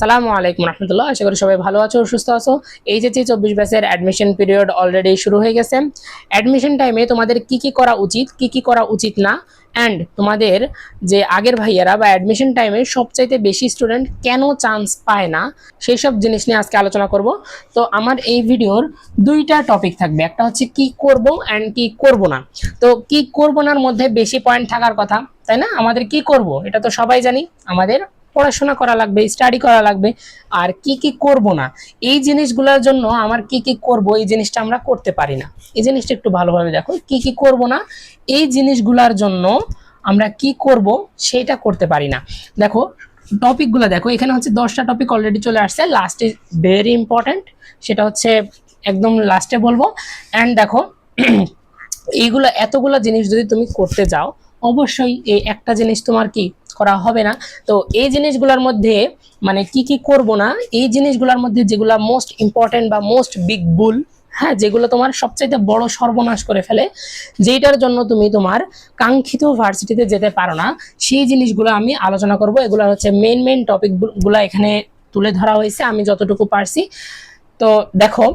সালামু আলাইকুম রহমতুল্লাহ। আশা করি সবাই ভালো আছো, সুস্থ আছো। এইচএসসি চব্বিশ ব্যাচের অ্যাডমিশন পিরিয়ড অলরেডি শুরু হয়ে গেছে। অ্যাডমিশন টাইমে তোমাদের কি কি করা উচিত, কি কি করা উচিত না? অ্যান্ড তোমাদের যে আগের ভাইয়ারা বা অ্যাডমিশন টাইমে সবচাইতে বেশি স্টুডেন্ট কেন চান্স পায় না? সেই সব জিনিস নিয়ে আজকে আলোচনা করব। তো আমার এই ভিডিওর দুইটা টপিক থাকবে। একটা হচ্ছে কি করব অ্যান্ড কি করব না। তো কি করব নার মধ্যে বেশি পয়েন্ট থাকার কথা, তাই না? আমাদের কি করব, এটা তো সবাই জানি। আমাদের পড়াশোনা করা লাগবে স্টাডি করা লাগবে, আর কি কি করব না? এই জিনিসগুলোর জন্য আমার কি কি করব, এই জিনিসটা আমরা করতে পারি না। এই জিনিসটা একটু ভালোভাবে দেখো, কি কি করব না, এই জিনিসগুলোর জন্য আমরা কি করব সেটা করতে পারি না। দেখো টপিকগুলো দেখো, এখানে হচ্ছে দশটা টপিক অলরেডি চলে আসছে। লাস্টে ভেরি ইম্পর্ট্যান্ট সেটা হচ্ছে একদম লাস্টে বলব। অ্যান্ড দেখো, এইগুলো, এতগুলো জিনিস যদি তুমি করতে যাও অবশ্যই এই একটা জিনিস তোমার কি করা হবে না। তো এই জিনিসগুলোর মধ্যে মানে কি কি করব না, এই জিনিসগুলোর মধ্যে যেগুলো মোস্ট ইম্পর্টেন্ট বা মোস্ট বিগ বুল হ্যাঁ যেগুলো তোমার সবচাইতে বড় সর্বনাশ করে ফেলে যেটার জন্য তুমি তোমার কাঙ্ক্ষিত ভার্সিটিতে যেতে পারো না, সেই জিনিসগুলো আমি আলোচনা করব। এগুলো হচ্ছে মেন মেন টপিকগুলো এখানে তুলে ধরা হয়েছে, আমি যতটুকু পারছি। তো দেখো,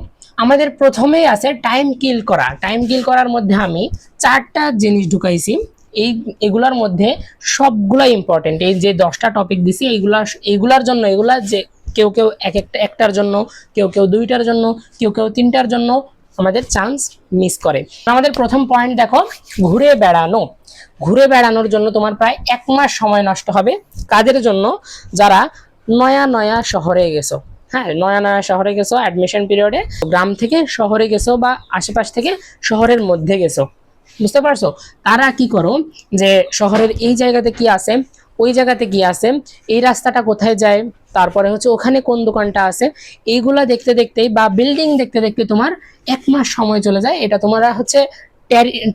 আমাদের প্রথমেই আছে টাইম কিল করা। টাইম কিল করার মধ্যে আমি চারটা জিনিস ঢুকাইছি। এই এগুলার মধ্যে সবগুলা ইম্পর্টেন্ট এই যে দশটা টপিক দিছি, এইগুলা, এইগুলার জন্য, এগুলা যে কেউ কেউ এক একটা, একটার জন্য, কেউ কেউ দুইটার জন্য, কেউ কেউ তিনটার জন্য আমাদের চান্স মিস করে। আমাদের প্রথম পয়েন্ট দেখো, ঘুরে বেড়ানো। ঘুরে বেড়ানোর জন্য তোমার প্রায় এক মাস সময় নষ্ট হবে। কাদের জন্য যারা নয়া নয়া শহরে গেছো হ্যাঁ নয়া নয়া শহরে গেছো অ্যাডমিশন পিরিয়ডে গ্রাম থেকে শহরে গেছো বা আশেপাশ থেকে শহরের মধ্যে গেছো বুঝতে পারছ? তারা কি করো, যে শহরের এই জায়গাতে কি আছে, ওই জায়গাতে কি আছে, এই রাস্তাটা কোথায় যায়, তারপরে হচ্ছে ওখানে কোন দোকানটা আছে, এইগুলা দেখতে দেখতেই বা বিল্ডিং দেখতে দেখতে তোমার এক মাস সময় চলে যায়, এটা তোমরা হচ্ছে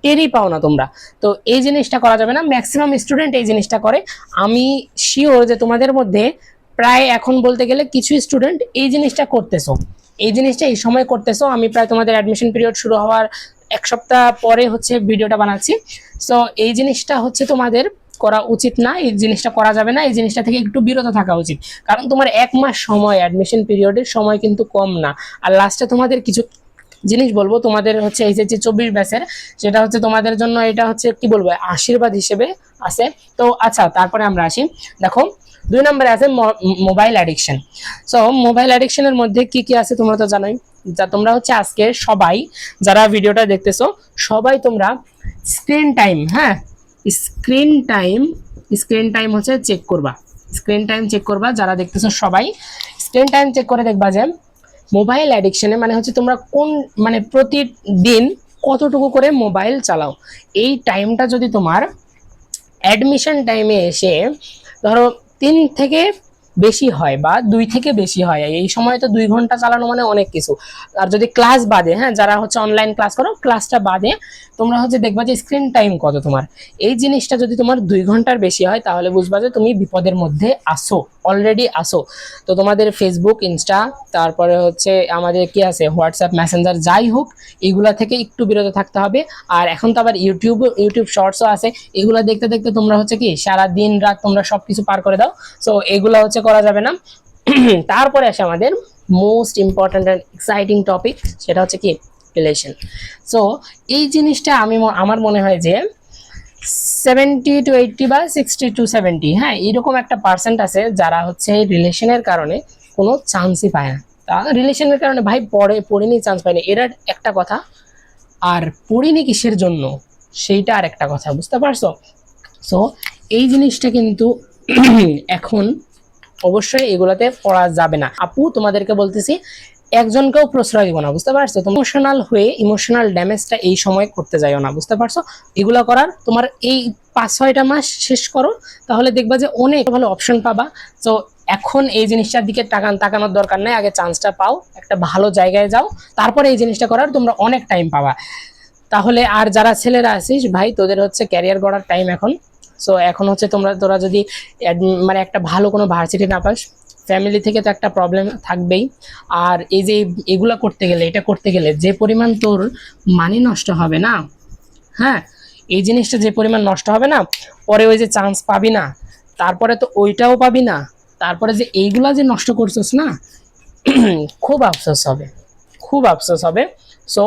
টেরি- পাও না তোমরা। তো এই জিনিসটা করা যাবে না ম্যাক্সিমাম স্টুডেন্ট এই জিনিসটা করে। আমি শিওর যে তোমাদের মধ্যে প্রায় এখন বলতে গেলে কিছু স্টুডেন্ট এই জিনিসটা করতেছো। এই জিনিসটা এই সময় করতেছো, আমি প্রায় তোমাদের অ্যাডমিশন পিরিয়ড শুরু হওয়ার এক সপ্তাহ পরে হচ্ছে ভিডিওটা বানাচ্ছি। সো এই জিনিসটা হচ্ছে তোমাদের করা উচিত না, এই জিনিসটা করা যাবে না, এই জিনিসটা থেকে একটু বিরত থাকা উচিত। কারণ তোমার এক মাস সময় অ্যাডমিশন পিরিয়ডের সময় কিন্তু কম না। আর লাস্টে তোমাদের কিছু জিনিস বলব, তোমাদের হচ্ছে এই যে চব্বিশ ব্যাচের, সেটা হচ্ছে তোমাদের জন্য এটা হচ্ছে কি বলব, আশীর্বাদ হিসেবে আছে। তো আচ্ছা তারপরে আমরা আসি। দেখো, দুই নম্বরে আছে মোবাইল অ্যাডিকশন সো মোবাইল অ্যাডিকশনের মধ্যে কি কি আছে তোমরা তো জানোই। যা তোমরা হচ্ছে আজকে সবাই যারা ভিডিওটা দেখতেছো, সবাই তোমরা স্ক্রিন টাইম হ্যাঁ? স্ক্রিন টাইম স্ক্রিন টাইম হচ্ছে চেক করবা। স্ক্রিন টাইম চেক করবা, যারা দেখতেছো সবাই স্ক্রিন টাইম চেক করে দেখবা যে মোবাইল অ্যাডিকশনে মানে হচ্ছে তোমরা কোন মানে প্রতিদিন কতটুকু করে মোবাইল চালাও। এই টাইমটা যদি তোমার অ্যাডমিশন টাইমে এসে ধরো তিন থেকে বেশি হয় বা দুই থেকে বেশি হয়। এই সময় তো দুই ঘণ্টা চালানো মানে অনেক কিছু। আর যদি ক্লাস বাদে হ্যাঁ যারা হচ্ছে অনলাইন ক্লাস করো ক্লাসটা বাদে তোমরা হচ্ছে দেখবা যে স্ক্রিন টাইম কত তোমার। এই জিনিসটা যদি তোমার দুই ঘণ্টার বেশি হয়, তাহলে বুঝবা যে তুমি বিপদের মধ্যে আসো অলরেডি আসো। তো তোমাদের ফেসবুক ইনস্টা তারপরে হচ্ছে আমাদের কি আছে হোয়াটসঅ্যাপ মেসেঞ্জার যাই হোক, এগুলা থেকে একটু বিরত থাকতে হবে। আর এখন তো আবার ইউটিউব ইউটিউব শর্টসও আছে। এগুলা দেখতে দেখতে তোমরা হচ্ছে কি সারা দিন রাত তোমরা সব কিছু পার করে দাও। সো এগুলা হচ্ছে করা যাবে না। তারপরে আসে আমাদের most important and exciting topic সেটা হচ্ছে কি? রিলেশন সো এই জিনিসটা আমি আমার মনে হয় যে সেভেন্টি টু এইটটি বা সিক্সটি টু সেভেন্টি হ্যাঁ এরকম একটা পার্সেন্ট আছে যারা হচ্ছে এই রিলেশনের কারণে কোনো চান্সই পায় না। তা রিলেশনের কারণে ভাই পড়ে পড়িনি চান্স পায়নি, এরা একটা কথা। আর পড়িনি কিসের জন্য? সেইটা আর একটা কথা, বুঝতে পারছ? সো এই জিনিসটা কিন্তু এখন অবশ্যই এগুলাতে পড়া যাবে না। আপু, তোমাদেরকে বলতেছি, একজনকেও প্রশ্রয় দিব না, বুঝতে পারছ? তো ইমোশনাল হয়ে ইমোশনাল ড্যামেজটা এই সময় করতে যাইও না, বুঝতে পারছ? এগুলো করার তোমার এই পাঁচ, ছয়টা মাস শেষ করো, তাহলে দেখবা যে অনেক ভালো অপশন পাবা। তো এখন এই জিনিসটার দিকে তাকানোর দরকার নেই, আগে চান্সটা পাও, একটা ভালো জায়গায় যাও, তারপরে এই জিনিসটা করার তোমরা অনেক টাইম পাবা। তাহলে আর যারা ছেলেরা আছিস, ভাই, তোদের হচ্ছে ক্যারিয়ার গড়ার টাইম এখন। সো এখন হচ্ছে তোমরা, তোরা যদি মানে একটা ভালো কোনো ভার্সিটি না পাস ফ্যামিলি থেকে তো একটা প্রবলেম থাকবেই। আর এই যে, এগুলা করতে গেলে, এটা করতে গেলে যে পরিমাণ তোর মানি নষ্ট হবে না হ্যাঁ? এই জিনিসটা যে পরিমাণ নষ্ট হবে না, পরে ওই যে চান্স পাবি না, তারপরে তো ওইটাও পাবি না, তারপরে যে এইগুলা যে নষ্ট করছিস না, খুব আফসোস হবে, খুব আফসোস হবে। সো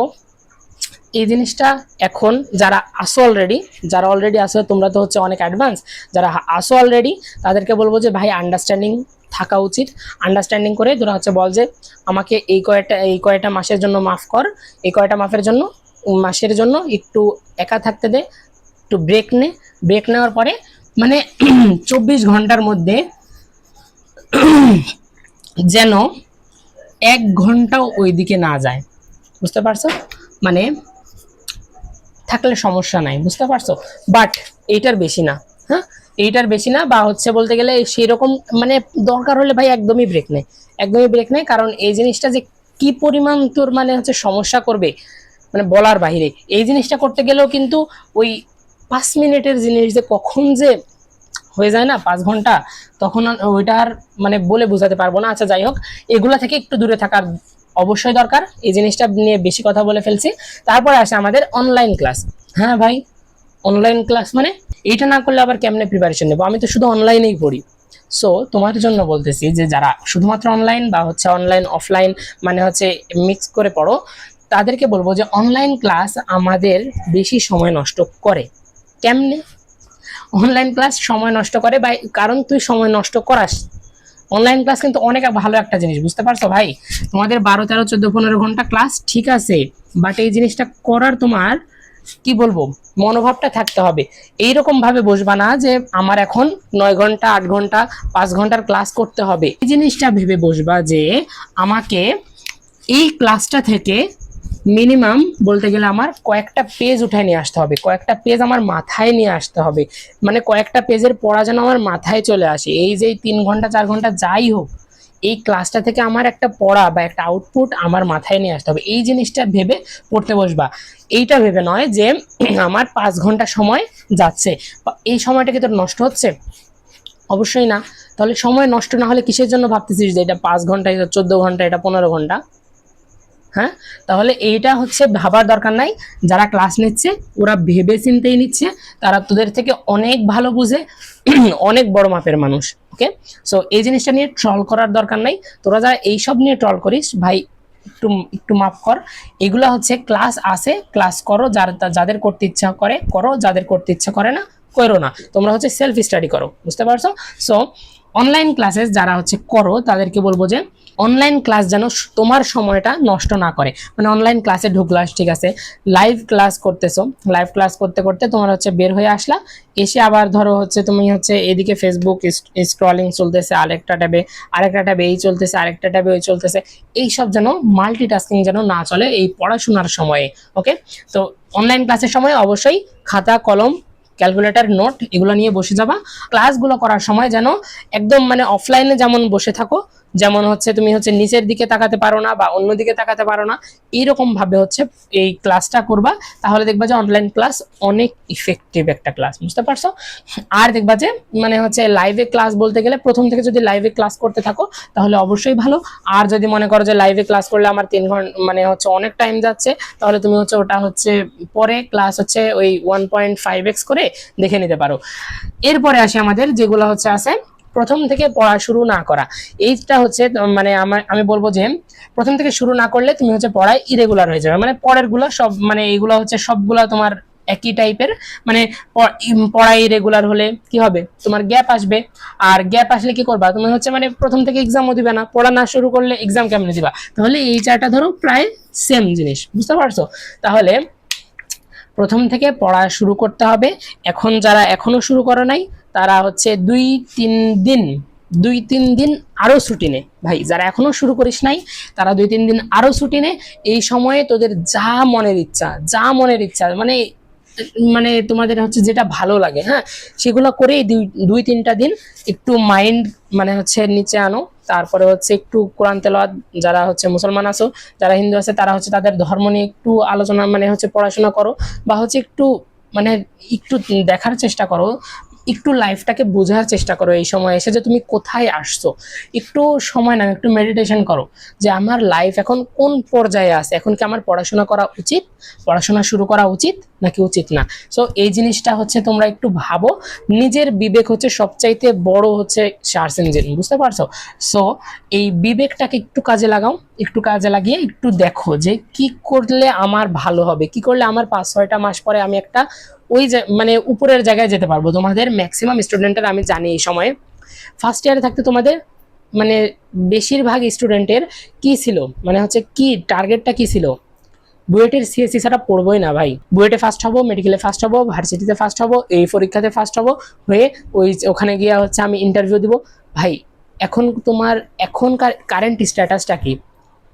এই জিনিসটা এখন যারা আসো অলরেডি যারা অলরেডি আসো তোমরা তো হচ্ছে অনেক অ্যাডভান্স যারা আসো অলরেডি তাদেরকে বলব যে, ভাই আন্ডারস্ট্যান্ডিং থাকা উচিত। আন্ডারস্ট্যান্ডিং করে তোরা হচ্ছে বল যে, আমাকে এই কয়টা এই কয়টা মাসের জন্য মাফ কর। এই কয়টা মাফের জন্য মাসের জন্য একটু একা থাকতে দে, একটু ব্রেক নে। ব্রেক নেওয়ার পরে মানে চব্বিশ ঘণ্টার মধ্যে যেন এক ঘন্টাও ওইদিকে না যায়। বুঝতে পারছ? মানে থাকলে সমস্যা নাই, বুঝতে পারছ? বাট এইটার বেশি না হ্যাঁ? এইটার বেশি না, বা হচ্ছে বলতে গেলে সেই রকম মানে দরকার হলে ভাই একদমই ব্রেক নেই, একদমই ব্রেক নেই, কারণ এই জিনিসটা যে কি পরিমাণ তোর মানে হচ্ছে সমস্যা করবে মানে বলার বাইরে এই জিনিসটা করতে গেলেও কিন্তু ওই পাঁচ মিনিটের জিনিস যে কখন যে হয়ে যায় না, পাঁচ ঘণ্টা, তখন আর ওইটা আর মানে বলে বোঝাতে পারব না। আচ্ছা যাই হোক, এগুলা থেকে একটু দূরে থাকার অবশ্যই দরকার। এই জিনিসটা নিয়ে বেশি কথা বলে ফেলছি। তারপরে আসে আমাদের অনলাইন ক্লাস হ্যাঁ ভাই অনলাইন ক্লাস মানে এইটা না করলে আবার কেমনে প্রিপারেশন নেব? আমি তো শুধু অনলাইনেই পড়ি। সো তোমার জন্য বলতেছি যে যারা শুধুমাত্র অনলাইন বা হচ্ছে অনলাইন অফলাইন মানে হচ্ছে মিক্স করে পড়ো, তাদেরকে বলব যে অনলাইন ক্লাস আমাদের বেশি সময় নষ্ট করে। কেমনে? অনলাইন ক্লাস সময় নষ্ট করে বা কারণ তুই সময় নষ্ট করাস অনলাইন ক্লাস কিন্তু অনেক ভালো একটা জিনিস, বুঝতে পারছ ভাই? তোমাদের বারো, তেরো, চোদ্দ, পনেরো ঘণ্টা ক্লাস ঠিক আছে বাট এই জিনিসটা করার তোমার, কি বলব, মনোভাবটা থাকতে হবে। এইরকম ভাবে বসবা না যে আমার এখন নয় ঘণ্টা, আট ঘণ্টা, পাঁচ ঘণ্টার ক্লাস করতে হবে। এই জিনিসটা ভেবে বসবা যে আমাকে এই ক্লাসটা থেকে মিনিমাম বলতে গেলে আমার কয়েকটা পেজ উঠায় নিয়ে আসতে হবে। কয়েকটা পেজ আমার মাথায় নিয়ে আসতে হবে। মানে কয়েকটা পেজের পড়া যেন আমার মাথায় চলে আসে। এই যে তিন ঘণ্টা, চার ঘণ্টা যাই হোক, এই ক্লাসটা থেকে আমার একটা পড়া বা একটা আউটপুট আমার মাথায় নিয়ে আসতে হবে। এই জিনিসটা ভেবে পড়তে বসবা। এইটা ভেবে নয় যে আমার পাঁচ ঘণ্টা সময় যাচ্ছে। এই সময়টা কি তোর নষ্ট হচ্ছে? অবশ্যই না। তাহলে সময় নষ্ট না হলে কিসের জন্য ভাবতেছিস যে এটা পাঁচ ঘণ্টা, এটা চোদ্দ ঘণ্টা, এটা পনেরো ঘণ্টা? হ্যাঁ? তাহলে এইটা হচ্ছে ভাবার দরকার নাই। যারা ক্লাস নিচ্ছে, ওরা ভেবে চিন্তেই নিচ্ছে। তারা তোদের থেকে অনেক ভালো বুঝে, অনেক বড় মাপের মানুষ ওকে সো এই জিনিসটা নিয়ে ট্রল করার দরকার নাই। তোরা যারা এইসব নিয়ে ট্রল করিস, ভাই, একটু একটু মাফ কর। এগুলা হচ্ছে ক্লাস আসে ক্লাস করো। যার, যাদের করতে ইচ্ছা করে, করো। যাদের করতে ইচ্ছা করে না, করো না। তোমরা হচ্ছে সেলফ স্টাডি করো, বুঝতে পারছ? সো অনলাইন ক্লাসেস যারা হচ্ছে করো, তাদেরকে বলব যে অনলাইন ক্লাস যেন তোমার সময়টা নষ্ট না করে। মানে অনলাইন ক্লাসে ঢুকলাস ঠিক আছে? লাইভ ক্লাস করতেছো। লাইভ ক্লাস করতে করতে তোমার হচ্ছে বের হয়ে আসলা। এসে আবার ধরো হচ্ছে তুমি হচ্ছে এদিকে ফেসবুক স্ক্রলিং চলতেছে, আরেকটা ট্যাবে আরেকটা ট্যাবে, এই চলতেছে, আরেকটা ট্যাবে, ওই চলতেছে। এইসব যেন মাল্টিটাস্কিং যেন না চলে এই পড়াশোনার সময়ে ওকে তো অনলাইন ক্লাসের সময় অবশ্যই খাতা, কলম ক্যালকুলেটর নোট এগুলো নিয়ে বসে যাবা। ক্লাসগুলো করার সময় যেন একদম মানে অফলাইনে যেমন বসে থাকো, যেমন হচ্ছে তুমি হচ্ছে নিচের দিকে তাকাতে পারো না বা অন্য দিকে তাকাতে পারো না এইরকম ভাবে হচ্ছে এই ক্লাসটা করবা। তাহলে দেখবা যে অনলাইন ক্লাস অনেক ইফেক্টিভ একটা ক্লাস বুঝতে পারছ? আর দেখবা যে মানে হচ্ছে লাইভে ক্লাস বলতে গেলে প্রথম থেকে যদি লাইভে ক্লাস করতে থাকো, তাহলে অবশ্যই ভালো। আর যদি মনে করো যে লাইভে ক্লাস করলে আমার তিন ঘণ্টা মানে হচ্ছে অনেক টাইম যাচ্ছে, তাহলে তুমি হচ্ছে ওটা হচ্ছে পরে ক্লাস হচ্ছে ওই ওয়ান পয়েন্ট ফাইভ এক্স করে দেখে নিতে পারো। এরপরে আসে আমাদের যেগুলো হচ্ছে আছে প্রথম থেকে পড়া শুরু না করা। এইটা হচ্ছে মানে আমার আমি বলব যে প্রথম থেকে শুরু না করলে তুমি হচ্ছে পড়ায় ইরেগুলার হয়ে যাবে। মানে পরেরগুলো সব মানে এইগুলো হচ্ছে সবগুলা তোমার একই টাইপের মানে প- ইম, পড়া ইরেগুলার হলে কি হবে? তোমার গ্যাপ আসবে। আর গ্যাপ আসলে কি করবা? তুমি হচ্ছে মানে প্রথম থেকে এক্সামও দিবে না। পড়া না শুরু করলে এক্সাম কেমনে দিবা? তাহলে এই চারটা ধরো প্রায় সেম জিনিস। বুঝতে পারছ? তাহলে প্রথম থেকে পড়া শুরু করতে হবে। এখন যারা এখনও শুরু করে নাই, তারা হচ্ছে দুই তিন দিন, দুই তিন দিন আরও ছুটি নে। ভাই, যারা এখনও শুরু করিস নাই, তারা দুই তিন দিন আরও ছুটি নে। এই সময়ে তোদের যা মনের ইচ্ছা, যা মনের ইচ্ছা মানে মানে তোমাদের হচ্ছে যেটা ভালো লাগে হ্যাঁ? সেগুলো করেই দুই দুই, তিনটা দিন একটু মাইন্ড মানে হচ্ছে নিচে আনো। তারপরে হচ্ছে একটু কোরআন তেলাওয়াত, যারা হচ্ছে মুসলমান আছো, যারা হিন্দু আছে, তারা হচ্ছে তাদের ধর্ম নিয়ে একটু আলোচনা মানে হচ্ছে পড়াশোনা করো, বা হচ্ছে একটু মানে একটু দেখার চেষ্টা করো। একটু লাইফটাকে বোঝার চেষ্টা করো এই সময় এসে যে তুমি কোথায় আসছো। একটু সময় নাও, একটু মেডিটেশন করো যে আমার লাইফ এখন কোন পর্যায়ে আছে? এখন কি আমার পড়াশোনা করা উচিত? পড়াশোনা শুরু করা উচিত নাকি উচিত না? সো এই জিনিসটা হচ্ছে তোমরা একটু ভাবো। নিজের বিবেক হচ্ছে সবচাইতে বড় হচ্ছে সার্চ ইঞ্জিন বুঝতে পারছ? সো এই বিবেকটাকে একটু কাজে লাগাও, একটু কাজে লাগিয়ে একটু দেখো যে কি করলে আমার ভালো হবে? কি করলে আমার পাঁচ ছয়টা মাস পরে আমি একটা ওই মানে উপরের জায়গায় যেতে পারব। তোমাদের ম্যাক্সিমাম স্টুডেন্টের আমি জানি এই সময়ে। ফার্স্ট ইয়ারে থাকতে তোমাদের মানে বেশিরভাগ স্টুডেন্টের কি ছিল? মানে হচ্ছে কি টার্গেটটা কি ছিল? বুয়েটের সিএসসি ছাড়া পড়বোই না ভাই। বুয়েটে ফার্স্ট হব মেডিকেলে ফার্স্ট হব ভার্সিটিতে ফার্স্ট হব, এই পরীক্ষাতে ফার্স্ট হব, হয়ে ওই ওখানে গিয়ে হচ্ছে আমি ইন্টারভিউ দিব। ভাই, এখন তোমার এখনকার কারেন্ট স্ট্যাটাসটা কি?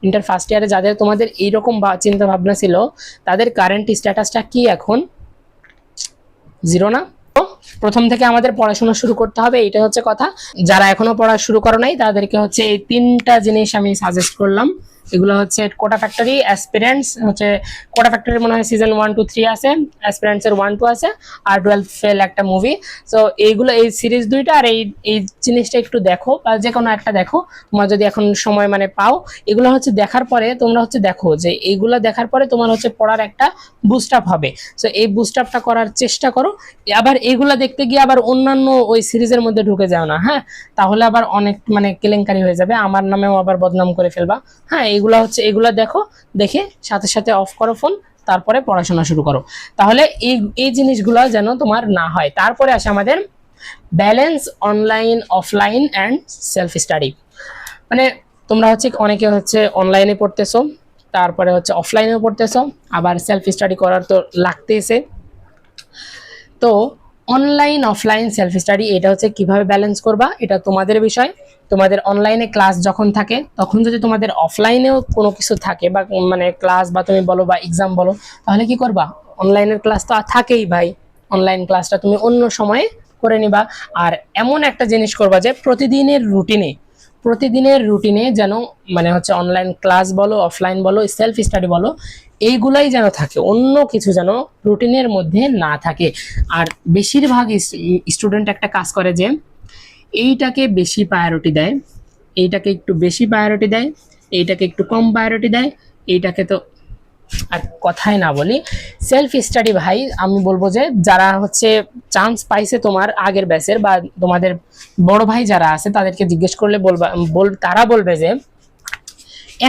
ইন্টার ফার্স্ট ইয়ারে যাদের তোমাদের এইরকম চিন্তা ভাবনা ছিল, তাদের কারেন্ট স্ট্যাটাসটা কি এখন? জিরো না? প্রথম থেকে আমাদের পড়াশোনা শুরু করতে হবে এটা হচ্ছে কথা। যারা এখনও পড়া শুরু করো নাই, তাদেরকে হচ্ছে এই তিনটা জিনিস আমি সাজেস্ট করলাম। এগুলো হচ্ছে কোটা ফ্যাক্টরি অ্যাসপিরেন্টস হচ্ছে কোটা ফ্যাক্টরি মনে হয় সিজন ওয়ান টু থ্রি আছে। অ্যাসপিরেন্টস এর ওয়ান টু আছে আর টুয়েলভ ফেল একটা মুভি তো এইগুলো, এই সিরিজ দুইটা আর এই এই জিনিসটা একটু দেখো বা যে কোনো একটা দেখো। তোমার যদি এখন সময় মানে পাও, এগুলো হচ্ছে দেখার পরে তোমরা হচ্ছে দেখো যে এইগুলো দেখার পরে তোমার হচ্ছে পড়ার একটা বুস্ট আপ হবে। সো এই বুস্ট আপটা করার চেষ্টা করো। আবার এইগুলা দেখতে গিয়ে আবার অন্যান্য ওই সিরিজের মধ্যে ঢুকে যাও না হ্যাঁ? তাহলে আবার অনেক মানে কেলেঙ্কারি হয়ে যাবে। আমার নামেও আবার বদনাম করে ফেলবা। হ্যাঁ এইগুলা হচ্ছে, এগুলা দেখো, দেখে সাথে সাথে অফ করো ফোন তারপরে পড়াশোনা শুরু করো। তাহলে এই এই জিনিসগুলো যেন তোমার না হয়। তারপরে আসে আমাদের balance online offline and self study মানে তোমরা হচ্ছে অনেকে হচ্ছে অনলাইনে পড়তেছো, তারপরে হচ্ছে অফলাইনেও পড়তেছো, আবার সেলফ স্টাডি করার তো লাগতেছে। তো অনলাইন অফলাইন সেলফ স্টাডি এটা হচ্ছে কীভাবে ব্যালেন্স করবা, এটা তোমাদের বিষয়। তোমাদের অনলাইনে ক্লাস যখন থাকে, তখন যদি তোমাদের অফলাইনেও কোনো কিছু থাকে বা মানে ক্লাস বা তুমি বলো বা এক্সাম বলো, তাহলে কি করবা? অনলাইনের ক্লাস তো থাকেই ভাই। অনলাইন ক্লাসটা তুমি অন্য সময়ে করে নিবা। আর এমন একটা জিনিস করবা যে প্রতিদিনের রুটিনে প্রতিদিনের রুটিনে যেন মানে হচ্ছে অনলাইন ক্লাস বলো অফলাইন বলো সেলফ স্টাডি বলো, এইগুলাই যেন থাকে, অন্য কিছু যেন রুটিনের মধ্যে না থাকে। আর বেশিরভাগ স্টুডেন্ট একটা কাজ করে যে, এইটাকে বেশি প্রায়োরিটি দেয়, এইটাকে একটু বেশি প্রায়োরিটি দেয়, এইটাকে একটু কম প্রায়োরিটি দেয়, এইটাকে তো আর কথাই না বলি সেলফ স্টাডি ভাই, আমি বলব যে যারা হচ্ছে চান্স পাইছে তোমার আগের ব্যাচের বা তোমাদের বড় ভাই যারা আছে, তাদেরকে জিজ্ঞেস করলে বলবা, বল, তারা বলবে যে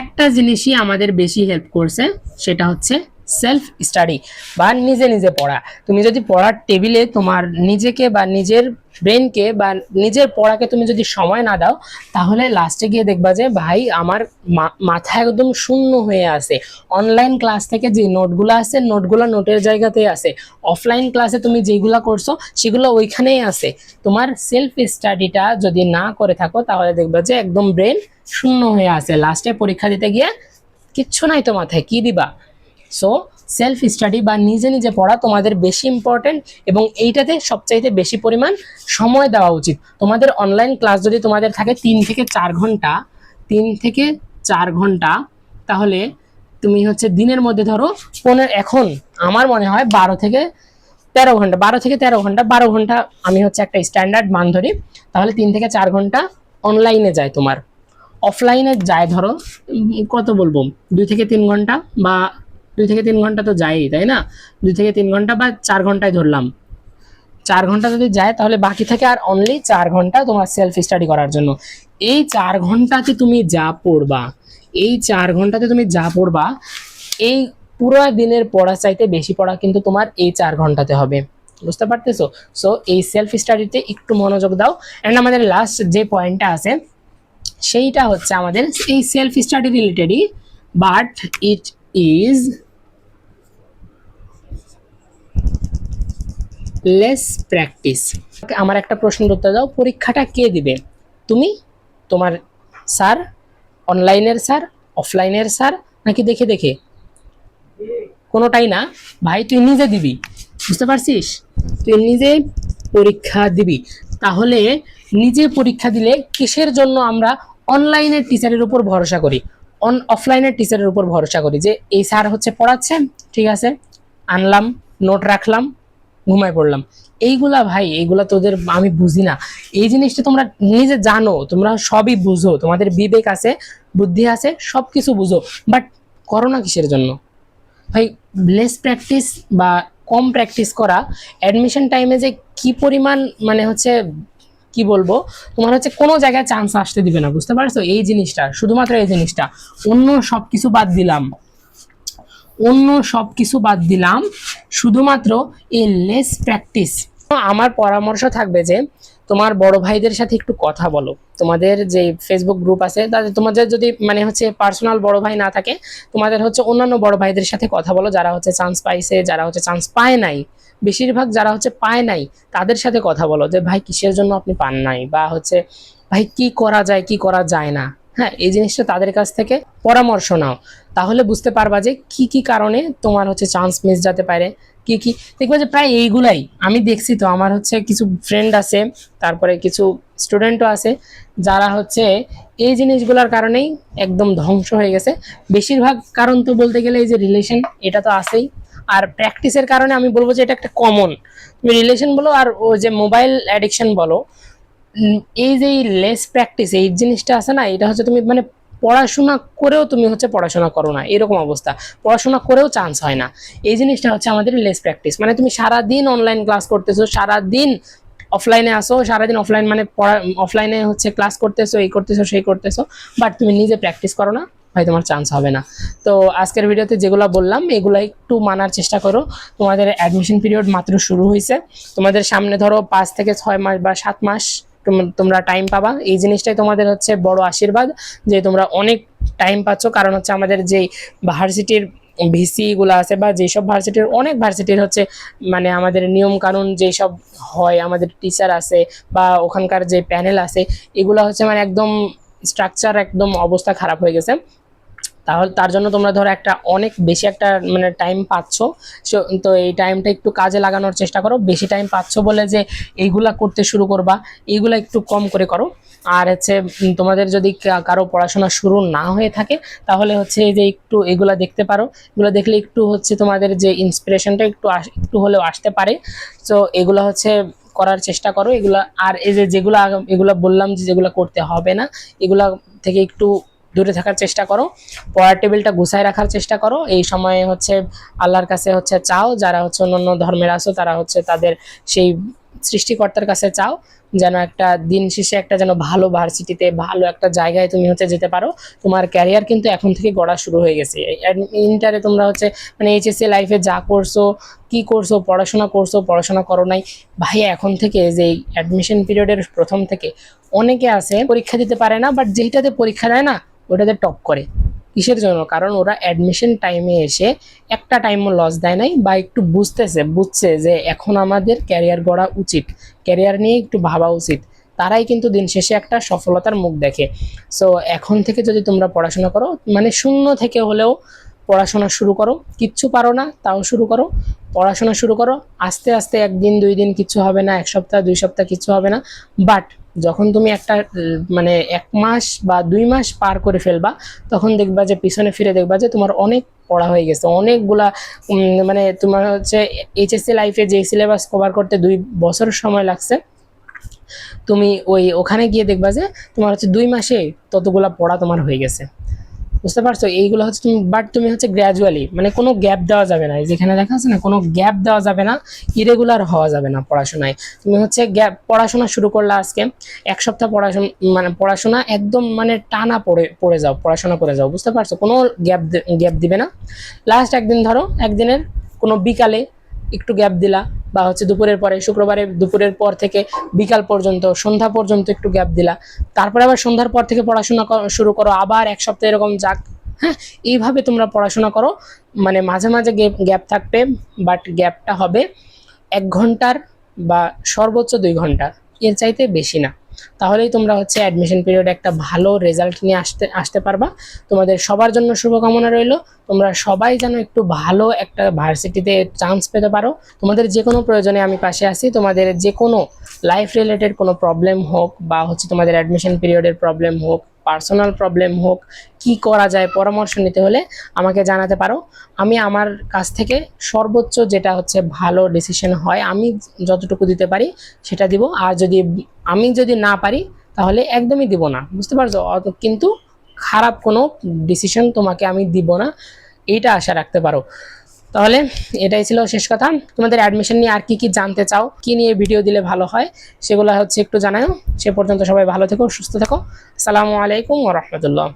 একটা জিনিসই আমাদের বেশি হেল্প করছে, সেটা হচ্ছে সেলফ স্টাডি বা নিজে নিজে পড়া। তুমি যদি পড়ার টেবিলে তোমার নিজেকে বা নিজের ব্রেনকে বা নিজের পড়াকে তুমি যদি সময় না দাও, তাহলে লাস্টে গিয়ে দেখবা যে, ভাই, আমার মাথা একদম শূন্য হয়ে আছে। অনলাইন ক্লাস থেকে যে নোটগুলো আছে নোটগুলো নোটের জায়গাতেই আছে। অফলাইন ক্লাসে তুমি যেগুলো করছ, সেগুলো ওইখানেই আছে। তোমার সেলফ স্টাডিটা যদি না করে থাকো, তাহলে দেখবা যে একদম ব্রেন শূন্য হয়ে আছে। লাস্টে পরীক্ষা দিতে গিয়ে কিচ্ছু নাই তো মাথায়। কি দিবা? সো সেলফ স্টাডি বা নিজে নিজে পড়া তোমাদের বেশি ইম্পর্টেন্ট এবং এইটাতে সবচাইতে বেশি পরিমাণ সময় দেওয়া উচিত। তোমাদের অনলাইন ক্লাস যদি তোমাদের থাকে তিন থেকে চার ঘণ্টা, তিন থেকে চার ঘণ্টা, তাহলে তুমি হচ্ছে দিনের মধ্যে ধরো পনেরো, এখন আমার মনে হয় বারো থেকে তেরো ঘণ্টা, বারো থেকে তেরো ঘণ্টা, বারো ঘণ্টা আমি হচ্ছে একটা স্ট্যান্ডার্ড মান ধরি তাহলে তিন থেকে চার ঘণ্টা অনলাইনে যায় তোমার। অফলাইনে যায় ধরো কত বলব? দুই থেকে তিন ঘণ্টা বা দুই থেকে তিন ঘণ্টা তো যায়ই, তাই না? দুই থেকে তিন ঘণ্টা বা চার ঘন্টায় ধরলাম। চার ঘণ্টা যদি যায়, তাহলে বাকি থাকে আর অনলি চার ঘণ্টা তোমার সেলফ স্টাডি করার জন্য। এই চার ঘন্টাতে তুমি যা পড়বা, এই চার ঘন্টাতে তুমি যা পড়বা, এই পুরো দিনের পড়া চাইতে বেশি পড়া কিন্তু তোমার এই চার ঘন্টাতে হবে। বুঝতে পারতেছো? সো এই সেলফ স্টাডিতে একটু মনোযোগ দাও। অ্যান্ড আমাদের লাস্ট যে পয়েন্টটা আছে, সেইটা হচ্ছে আমাদের এই self study রিলেটেডই but it is less practice আমার একটা প্রশ্নের উত্তর দাও, পরীক্ষাটা কে দিবে? তুমি? তোমার স্যার? অনলাইনের স্যার? অফলাইনের স্যার? নাকি দেখে দেখে? কোনোটাই না। ভাই, তুই নিজে দিবি। বুঝতে পারছিস? তুই নিজে পরীক্ষা দিবি। তাহলে নিজে পরীক্ষা দিলে কিসের জন্য আমরা অনলাইনের টিচারের উপর ভরসা করি? অন অফলাইনের টিচারের উপর ভরসা করি যে, এই স্যার হচ্ছে পড়াচ্ছেন ঠিক আছে? আনলাম নোট রাখলাম ঘুমায় পড়লাম। এইগুলা ভাই, এইগুলা তোদের আমি বুঝি না। এই জিনিসটা তোমরা নিজে জানো, তোমরা সবই বুঝো। তোমাদের বিবেক আছে, বুদ্ধি আছে সব কিছু বুঝো। বাট করো না কিসের জন্য? ভাই লেস প্র্যাকটিস বা কম প্র্যাকটিস করা অ্যাডমিশন টাইমে যে কি পরিমাণ মানে হচ্ছে, কি বলব? তোমার হচ্ছে কোনো জায়গায় চান্স আসতে দিবে না, বুঝতে পারছ? এই জিনিসটা, শুধুমাত্র এই জিনিসটা। অন্য সব কিছু বাদ দিলাম। অন্য সব কিছু বাদ দিলাম। শুধুমাত্র এই লেস প্র্যাকটিস আমার পরামর্শ থাকবে যে, তোমার বড় ভাইদের সাথে একটু কথা বলো। তোমাদের যে ফেসবুক গ্রুপ আছে, তাদের তোমাদের যদি মানে হচ্ছে পার্সোনাল বড় ভাই না থাকে, তোমাদের হচ্ছে অন্যান্য বড় ভাইদের সাথে কথা বলো। যারা হচ্ছে চান্স পাইছে, যারা হচ্ছে চান্স পায় নাই, বেশিরভাগ যারা হচ্ছে পায় নাই, তাদের সাথে কথা বলো যে, ভাই, কিসের জন্য আপনি পান নাই? বা হচ্ছে, ভাই, কি করা যায়, কি করা যায় না? হ্যাঁ এই জিনিসটা তাদের কাছ থেকে পরামর্শ নাও। তাহলে বুঝতে পারবা যে কি কি কারণে তোমার হচ্ছে চান্স মিস যেতে পারে, কি কি। দেখবে যে প্রায় এইগুলাই আমি দেখছি তো, আমার হচ্ছে কিছু ফ্রেন্ড আছে, তারপরে কিছু স্টুডেন্টও আছে, যারা হচ্ছে এই জিনিসগুলোর কারণেই একদম ধ্বংস হয়ে গেছে। বেশিরভাগ কারণ তো বলতে গেলে এই যে রিলেশন এটা তো আছেই। আর প্র্যাকটিসের কারণে আমি বলব যে এটা একটা কমন তুমি রিলেশন বলো আর ও যে মোবাইল অ্যাডিকশন বলো এই যে লেস প্র্যাকটিস এই জিনিসটা আছে না, এটা হচ্ছে তুমি মানে পড়াশোনা করেও তুমি হচ্ছে পড়াশোনা করো না, এরকম অবস্থা। পড়াশোনা করেও চান্স হয় না। এই জিনিসটা হচ্ছে আমাদের লেস প্র্যাকটিস মানে তুমি সারা দিন অনলাইন ক্লাস করতেছো সারা দিন অফলাইনে আসো, সারাদিন অফলাইন মানে পড়া অফলাইনে হচ্ছে ক্লাস করতেছো, এই করতেছো, সেই করতেছো বাট তুমি নিজে প্র্যাকটিস করো না, ভাই তোমার চান্স হবে না। তো আজকের ভিডিওতে যেগুলো বললাম, এগুলো একটু মানার চেষ্টা করো। তোমাদের অ্যাডমিশন পিরিয়ড মাত্র শুরু হয়েছে তোমাদের সামনে ধরো পাঁচ থেকে ছয় মাস বা সাত মাস তোমরা টাইম পাবা। এই জিনিসটাই তোমাদের হচ্ছে বড় আশীর্বাদ, যে তোমরা অনেক টাইম পাচ্ছ। কারণ হচ্ছে আমাদের যেই ভার্সিটির ভিসি গুলো আছে বা যেসব ভার্সিটির, অনেক ভার্সিটির হচ্ছে মানে আমাদের নিয়ম কানুন যেসব হয়, আমাদের টিচার আছে বা ওখানকার যে প্যানেল আছে, এগুলো হচ্ছে মানে একদম স্ট্রাকচার একদম অবস্থা খারাপ হয়ে গেছে। তাহলে তার জন্য তোমরা ধরো একটা অনেক বেশি একটা মানে টাইম পাচ্ছ। তো এই টাইমটা একটু কাজে লাগানোর চেষ্টা করো। বেশি টাইম পাচ্ছ বলে যে এইগুলা করতে শুরু করবা, এইগুলা একটু কম করে করো। আর হচ্ছে তোমাদের যদি কারও পড়াশোনা শুরু না হয়ে থাকে, তাহলে হচ্ছে যে একটু এগুলা দেখতে পারো। এগুলো দেখলে একটু হচ্ছে তোমাদের যে ইন্সপিরেশনটা একটু একটু হলেও আসতে পারে। তো এগুলো হচ্ছে করার চেষ্টা করো। এগুলো, আর এই যে যেগুলো এগুলো বললাম যে যেগুলো করতে হবে না, এগুলা থেকে একটু দূরে থাকার চেষ্টা করো। পড়ার টেবিলটা গুছায় রাখার চেষ্টা করো। এই সময়ে হচ্ছে আল্লাহর কাছে হচ্ছে চাও, যারা হচ্ছে অন্যান্য ধর্মের আছো, তারা হচ্ছে তাদের সেই সৃষ্টিকর্তার কাছে চাও। যেন একটা দিন শেষে একটা যেন ভালো ভার্সিটিতে, ভালো একটা জায়গায় তুমি হচ্ছে যেতে পারো। তোমার ক্যারিয়ার কিন্তু এখন থেকে গড়া শুরু হয়ে গেছে। ইন্টারে তোমরা হচ্ছে মানে এইচএসসি লাইফে যা করছ, কি করছ, পড়াশোনা করছ, পড়াশোনা করো নাই। ভাই, এখন থেকে যে অ্যাডমিশন পিরিয়ডের প্রথম থেকে অনেকে আছে, পরীক্ষা দিতে পারে না বাট যেইটাতে পরীক্ষা দেয় না ওটাতে টপ করে। কিসের জন্য? কারণ ওরা অ্যাডমিশন টাইমে এসে একটা টাইমও লস দেয় নাই বা একটু বুঝতেছে, বুঝছে যে এখন আমাদের ক্যারিয়ার গড়া উচিত। ক্যারিয়ার নিয়ে একটু ভাবা উচিত। তারাই কিন্তু দিন শেষে একটা সফলতার মুখ দেখে। সো এখন থেকে যদি তোমরা পড়াশোনা করো মানে শূন্য থেকে হলেও পড়াশোনা শুরু করো। কিচ্ছু পারো না, তাও শুরু করো। পড়াশোনা শুরু করো। আস্তে আস্তে একদিন, দুই দিন কিচ্ছু হবে না, এক সপ্তাহ, দুই সপ্তাহ কিছু হবে না। বাট যখন তুমি একটা মানে এক মাস বা দুই মাস পার করে ফেলবা, তখন দেখবা যে পিছনে ফিরে দেখবা যে তোমার অনেক পড়া হয়ে গেছে। অনেকগুলা মানে তোমার হচ্ছে এইচএসসি লাইফে যে সিলেবাস কভার করতে দুই বছর সময় লাগছে, তুমি ওই ওখানে গিয়ে দেখবা যে তোমার হচ্ছে দুই মাসে ততগুলা পড়া তোমার হয়ে গেছে। বুঝতে পারছ? এইগুলো হচ্ছে তুমি বাট তুমি হচ্ছে গ্র্যাজুয়ালি মানে কোনো গ্যাপ দেওয়া যাবে না। যেখানে দেখা যাচ্ছে না, কোনো গ্যাপ দেওয়া যাবে না ইরেগুলার হওয়া যাবে না পড়াশোনায়। তুমি হচ্ছে গ্যাপ পড়াশোনা শুরু করলে আজকে, এক সপ্তাহ পড়াশোনা মানে পড়াশোনা একদম মানে টানা পড়ে পড়ে যাও, পড়াশোনা করে যাও, বুঝতে পারছ? কোনো গ্যাপ গ্যাপ দিবে না। লাস্ট একদিন ধরো, একদিনের কোনো বিকালে একটু গ্যাপ দিলা বা হচ্ছে দুপুরের পরে, শুক্রবারে দুপুরের পর থেকে বিকাল পর্যন্ত, সন্ধ্যা পর্যন্ত একটু গ্যাপ দিলা। তারপরে আবার সন্ধ্যার পর থেকে পড়াশোনা শুরু করো, আবার এক সপ্তাহ এরকম যাক। হ্যাঁ এইভাবে তোমরা পড়াশোনা করো। মানে মাঝে মাঝে গ্যাপ থাকবে বাট গ্যাপটা হবে এক ঘণ্টার বা সর্বোচ্চ দুই ঘণ্টা এর চাইতে বেশি না। তাহলেই তোমরা হচ্ছে অ্যাডমিশন পিরিয়ডে একটা ভালো রেজাল্ট নিয়ে আসতে আসতে পারবা। তোমাদের সবার জন্য শুভকামনা রইল। তোমরা সবাই যেন একটু ভালো একটা ভার্সিটিতে চান্স পেতে পারো। তোমাদের যে কোনো প্রয়োজনে আমি পাশে আছি। তোমাদের যে কোনো লাইফ রিলেটেড কোনো প্রবলেম হোক বা হচ্ছে তোমাদের অ্যাডমিশন পিরিয়ডের প্রবলেম হোক পার্সোনাল প্রবলেম হোক, কি করা যায়, পরামর্শ নিতে হলে আমাকে জানাতে পারো। আমি আমার কাছ থেকে সর্বোচ্চ যেটা হচ্ছে ভালো ডিসিশন হয়, আমি যতটুকু দিতে পারি সেটা দিব। আর যদি আমি যদি না পারি, তাহলে একদমই দিব না। বুঝতে পারছ? কিন্তু খারাপ কোনো ডিসিশন তোমাকে আমি দিব না। এইটা আশা রাখতে পারো। তাহলে এটাই ছিল শেষ কথা। তোমাদের অ্যাডমিশন নিয়ে আর কি কি জানতে চাও, কি নিয়ে ভিডিও দিলে ভালো হয়, সেগুলো হচ্ছে একটু জানাও সে পর্যন্ত সবাই ভালো থেকো, সুস্থ থেকো। আসসালামু আলাইকুম ওরহমতুল্লাহ